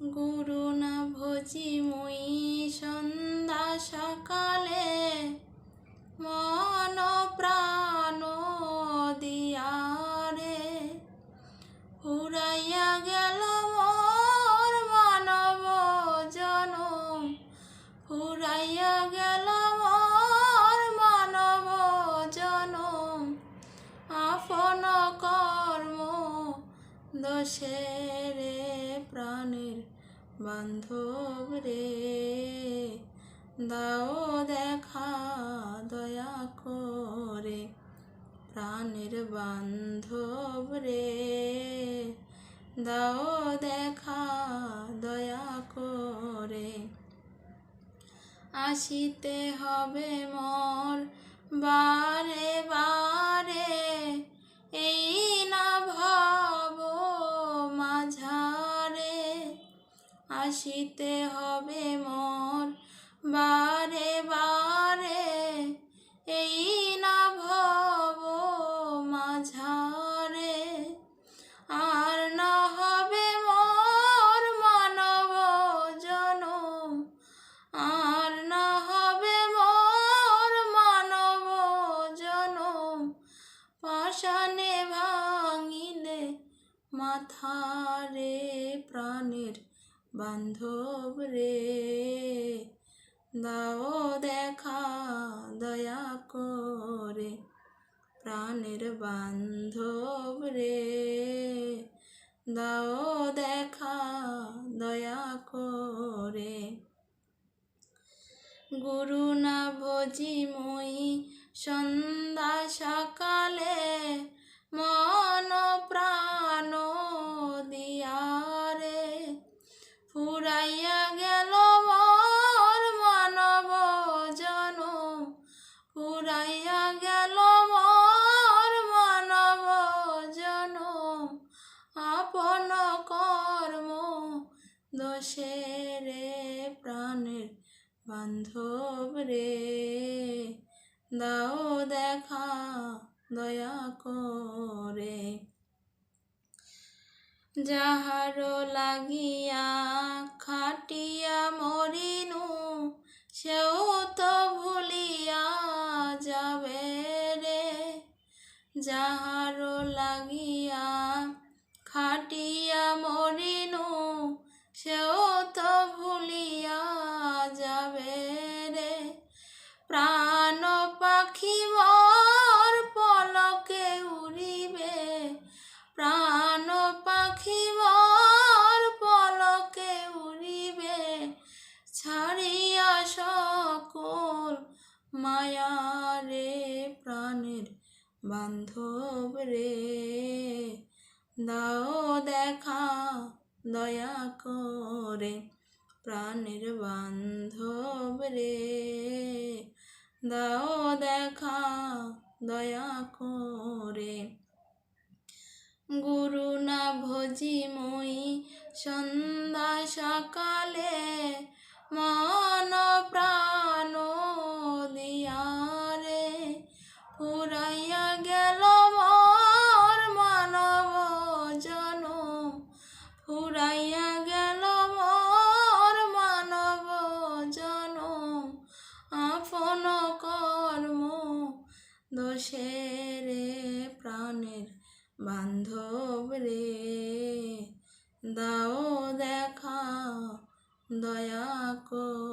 গুরু না ভজি মুই সন্ধ্যা সকালে মন প্রাণ দিয়ারে। ফুরাইয়া গেল মোর মানব জনম। ফুরাইয়া গেল মোর মানব জনম। আপন কর্ম প্রাণের বান্ধব রে, দাও দেখা, দয়া করে। প্রাণের বান্ধব রে, দাও দেখা, দয়া করে। আসিতে হবে মোর বারে বারে, এই আসিতে হবে মোর। বারে বারে এই না ভব মাঝারে। আর না হবে মোর মানব জনম। আর না হবে মোর মানব জনম। পাশানে ভাঙিলে মাথারে প্রাণের বান্ধব রে, দাও দেখা, দয়া করে। প্রাণের বান্ধব রে, দাও দেখা, দয়া করে। গুরু না ভজি মই সন্ধ্যা সকালে ফুরাইয়া গেল মোর মানব জনম আপন কর্ম দোষেরে প্রাণের বান্ধব রে। দাও দেখা, দয়া করে। যাহার লাগিয়া খাটিয়া যাহার লাগিয়া খাটিয়া মরিনু, সেও তো ভুলিয়া যাবে রে। প্রাণ পাখি মোর পলকে উড়িবে, প্রাণ পাখি মোর পলকে উড়িবে, ছাড়িয়া সকল মায়ারে প্রাণের বান্ধব রে, দাও দেখা, দয়া করে। প্রাণের বান্ধব রে, দাও দেখা, দয়া করে। গুরু না ভজি মই সন্ধ্যা সকালে দোষেরে প্রাণের বান্ধব রে। দাও দেখা দয়া করে।